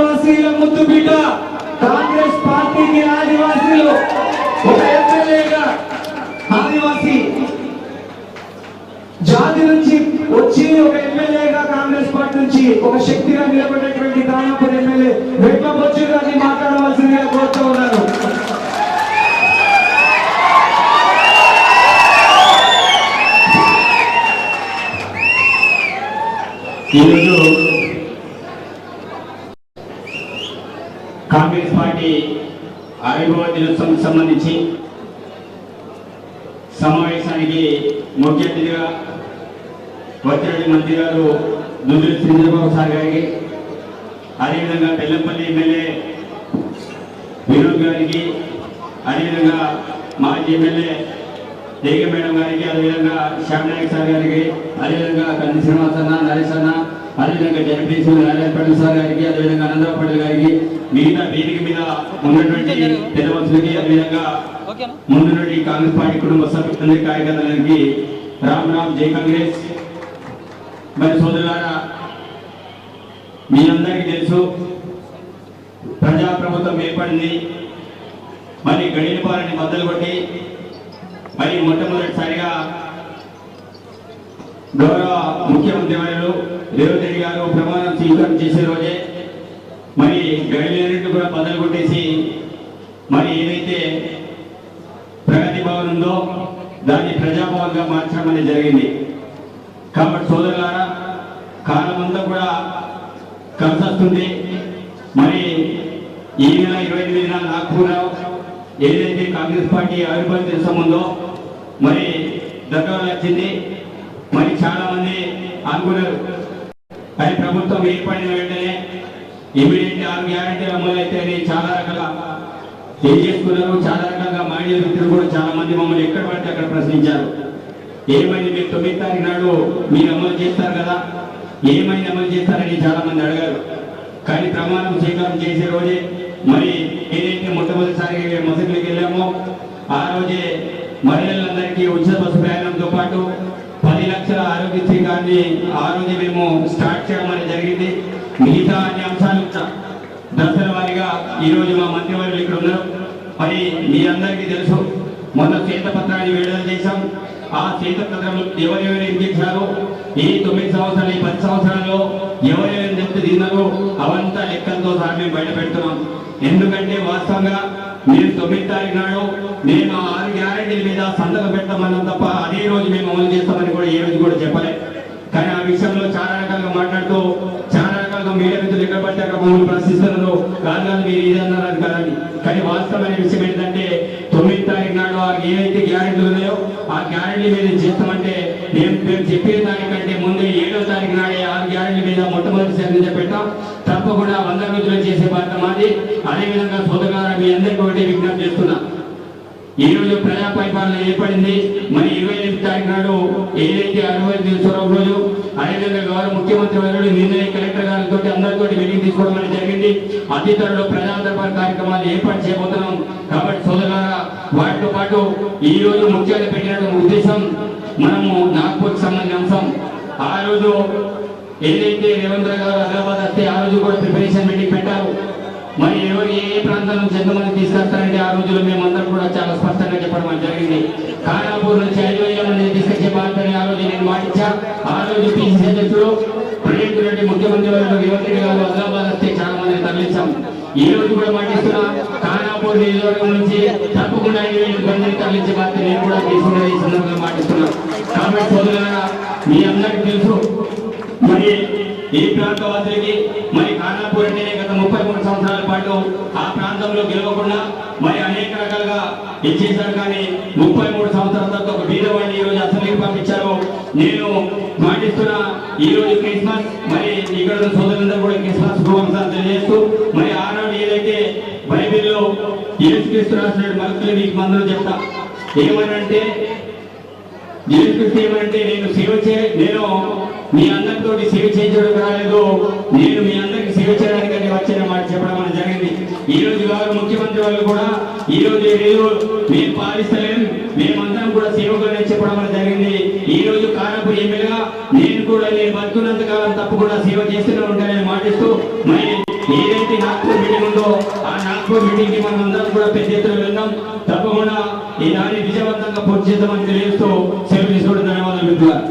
ఆదివాసీల ముద్దు బిడ్డ. కాంగ్రెస్ పార్టీకి ఆదివాసీలు. ఒక ఎమ్మెల్యేగా ఆదివాసీ. జాతి నుంచి వచ్చి ఒక ఎమ్మెల్యేగా కాంగ్రెస్ పార్టీ నుంచి ఒక శక్తిగా నిలబడేటువంటి దానాపూర్ ఎమ్మెల్యే వెట్ల బొచ్చు గారిని మాట్లాడవలసిందిగా కోరుతూ ఉన్నారు ఈరోజు కాంగ్రెస్ పార్టీ ఆవిర్భావ దినోత్సవం సంబంధించి సమావేశానికి ముఖ్య అతిథిగా వచ్చినటువంటి మంత్రి గారు దుద్దుల చంద్రబాబు సార్ గారికి అదేవిధంగా బెల్లంపల్లి ఎమ్మెల్యే వినోద్ గారికి అదేవిధంగా మాజీ ఎమ్మెల్యే దేగ మేడం గారికి అదేవిధంగా శ్యామ్ నాయక్ సార్ గారికి అదేవిధంగా కంది శ్రీనివాస్ అన్న నరేష్ అన్న అదేవిధంగా నారాయణ పటేల్ సార్ గారికి అదేవిధంగా పటేల్ గారికి మిగతా వేదిక మీద ఉన్నటువంటి పెద్ద మనుషులకి అదేవిధంగా ముందున్నటువంటి కాంగ్రెస్ పార్టీ కుటుంబ సభ్యులందరి కార్యకర్తలకి రామ్ రామ్ జై కాంగ్రెస్. మరి సోదరులారా మీ అందరికీ తెలుసు ప్రజాప్రభుత్వం ఏర్పడింది మరి గడిల పాలని బద్దలు కొట్టి మరి మొట్టమొదటిసారిగా గౌరవ ముఖ్యమంత్రి వర్యులు రేవంత్ గారు ప్రమాణం స్వీకారం చేసే రోజే మరి గడిలన్నింటినీ కూడా బద్దలు కొట్టేసి మరి ఏదైతే ప్రగతి భవన్ ఉందో దాన్ని ప్రజాభవన్గా మార్చడం అనేది జరిగింది. కాబట్టి సోదరులారా కాలం కూడా కలిసొస్తుంది. మరి ఈ నెల ఇరవై ఎనిమిదిన నాగ్పూర్ ఏదైతే కాంగ్రెస్ పార్టీ ఆవిర్భావ దివసం ఉందో మరి దగ్గర వచ్చింది. మరి చాలా మంది అనుకున్నారు కానీ ప్రభుత్వం ఏర్పడిన వెంటనే ఇమీడియట్ ఆరు గ్యారంటీ అమలు అయితే చాలా రకాల ఏం చేసుకున్నారు చాలా రకాలుగా మాడిన వ్యక్తులు కూడా చాలా మంది మమ్మల్ని ఎక్కడ పడితే అక్కడ ప్రశ్నించారు. ఏమైంది మీరు తొమ్మిది తారీఖు నాడు మీరు అమలు చేస్తారు కదా? ఏమైంది అమలు చేస్తారని చాలా మంది అడిగారు. కానీ ప్రమాణం స్వీకారం చేసే రోజే మరి ఏదైతే మొట్టమొదటిసారి మసీదులకు వెళ్ళామో ఆ రోజే మహిళలందరికీ ఉచిత బస్సు ప్రయాణంతో పాటు దాన్ని ఆ మేము స్టార్ట్ చేయడం జరిగింది. మిగతా అన్ని అంశాలు దశల వారిగా ఈ రోజు మా మంత్రివర్యులు ఇక్కడ ఉన్నారు. మరి మీ అందరికీ తెలుసు మొన్న శ్వేతపత్రాన్ని విడుదల చేశాం. ఆ శ్వేతపత్రంలో ఎవరెవరు ఏం ఈ తొమ్మిది సంవత్సరాలు ఈ పది సంవత్సరాల్లో ఎవరెవరు చెప్తే తిన్నారో అవంతా లెక్కలతో సహా మేము బయట పెడుతున్నాం. ఎందుకంటే వాస్తవంగా మీరు తొమ్మిది తారీఖు నాడు నేను ఆ ఆరు గ్యారంటీల మీద సంతకం పెడతామన్నాం తప్ప అదే రోజు మేము అమలు చేస్తామని కూడా ఏ రోజు కూడా చెప్పలేదు కానీ ఆ విషయంలో చాలా రకాలుగా మాట్లాడుతూ చాలా రకాలుగా మీడియా మిత్రులు ఎక్కడ పడితే అక్కడ మమ్మల్ని ప్రశ్నిస్తున్నారు కాదు కాదు మీరు ఇది అన్నారు కాదని కానీ వాస్తవమైన విషయం ఏంటంటే తొమ్మిది తారీఖు నాడు ఆ ఏవైతే గ్యారెంటీలు ఉన్నాయో ఆ గ్యారెంటీ మీద చేస్తామంటే మేము మేము చెప్పే దానికంటే ముందు ఏడో తారీఖు నాడే ఆరు గ్యారెంటీ మీద మొట్టమొదటిసారి పెట్టాం. తప్పకుండా వంద రోజులు చేసే బాధ్యత మాది. అదేవిధంగా సోదరులారా మీ అందరికీ ఒకటి విజ్ఞప్తి ఈ రోజు ప్రజా పరిపాలన ఏర్పడింది. మరి ఇరవై ఎనిమిది తారీఖు నాడు ఏదైతే అరవై తీసుకోవడం రోజు అదేవిధంగా గౌరవ ముఖ్యమంత్రి వర్యుడు నిన్న కలెక్టర్ గారితో అందరితో మీటింగ్ తీసుకోవడం జరిగింది. అతి త్వరలో ప్రజా దర్బార్ కార్యక్రమాలు ఏర్పాటు చేయబోతున్నాం. కాబట్టి సోదరులారా వాటితో పాటు ఈ రోజు ముఖ్యాలు పెట్టిన ఉద్దేశం మనము నాగ్పూర్కి సంబంధించిన అంశం. ఆ రోజు ఏదైతే రేవంత్ గారు హైదరాబాద్ వస్తే ఆ రోజు కూడా ప్రిపరేషన్ మీటింగ్ పెట్టారు. మరి ఎవరు ఏ ప్రాంతం నుంచి ఎంతమంది తీసుకొస్తారంటే ఆ రోజుల్లో మేమందరం కూడా చాలా స్పష్టంగా చెప్పడం జరిగింది. ఖానాపూర్ నుంచి ఐదు వేల మంది తీసుకొచ్చే బాధ్యతని ఆ రోజు నేను మాటించా ఆ రోజు పిసిసి అధ్యక్షుడు ప్రణీత్ రెడ్డి ముఖ్యమంత్రి వారు రేవంత్ రెడ్డి గారు హైదరాబాద్ వస్తే చాలా మందిని తరలించాం. ఈ రోజు కూడా మాటిస్తున్నా ఖానాపూర్ నియోజకవర్గం నుంచి తప్పకుండా ఐదు వేల మందిని తరలించే బాధ్యత నేను కూడా తీసుకునే ఈ సందర్భంగా మాటిస్తున్నాను కాబట్టి సోదరులారా మీ అందరికీ తెలుసు. మరి ఈ ప్రాంత వాసులకి మరి ఖానాపూర్ అంటేనే గత ముప్పై మూడు సంవత్సరాల పాటు ఆ ప్రాంతంలో గెలవకుండా మరి అనేక రకాలుగా ఇచ్చేశారు. కానీ ముప్పై మూడు సంవత్సరాల తర్వాత ఒక బీదవాడిని ఈ రోజు అసెంబ్లీకి పంపించారు. నేను పాటిస్తున్న ఈ రోజు క్రిస్మస్ మరి ఇక్కడ సోదరులందరూ కూడా క్రిస్మస్ శుభాకాంక్షలు తెలియజేస్తూ మరి ఆనాడు ఏదైతే బైబిల్లో ఏసుక్రీస్తు రాసిన మనుషులు మీకు మందులు చెప్తా. ఏమనంటే యేసుక్రీస్తు అంటే నేను సేవ చే నేను మీ అందరితో సేవ చేయించడం రాలేదు నేను మీ అందరికి సేవ చేయడానికి వచ్చిన మాట చెప్పడం అనేది జరిగింది. ఈ రోజు గారు ముఖ్యమంత్రి వాళ్ళు కూడా ఈ రోజు ఏదో మేము పాలిస్తలేం. మేమందరం కూడా సేవకులనే చెప్పడం అనేది జరిగింది. ఈ రోజు కారపు ఎమ్మెల్యేగా నేను కూడా నేను బతుకున్నంత కాలం తప్పకుండా సేవ చేస్తూనే ఉంటానని మాటిస్తూ మరి ఏదైతే నాగ్పూర్ మీటింగ్ ఉందో ఆ నాగ్పూర్ మీటింగ్కి మనం అందరం కూడా పెద్ద ఎత్తున వెళ్దాం. తప్పకుండా ఈ దాన్ని విజయవంతంగా పూర్తి చేద్దామని తెలియజేస్తూ Bíblia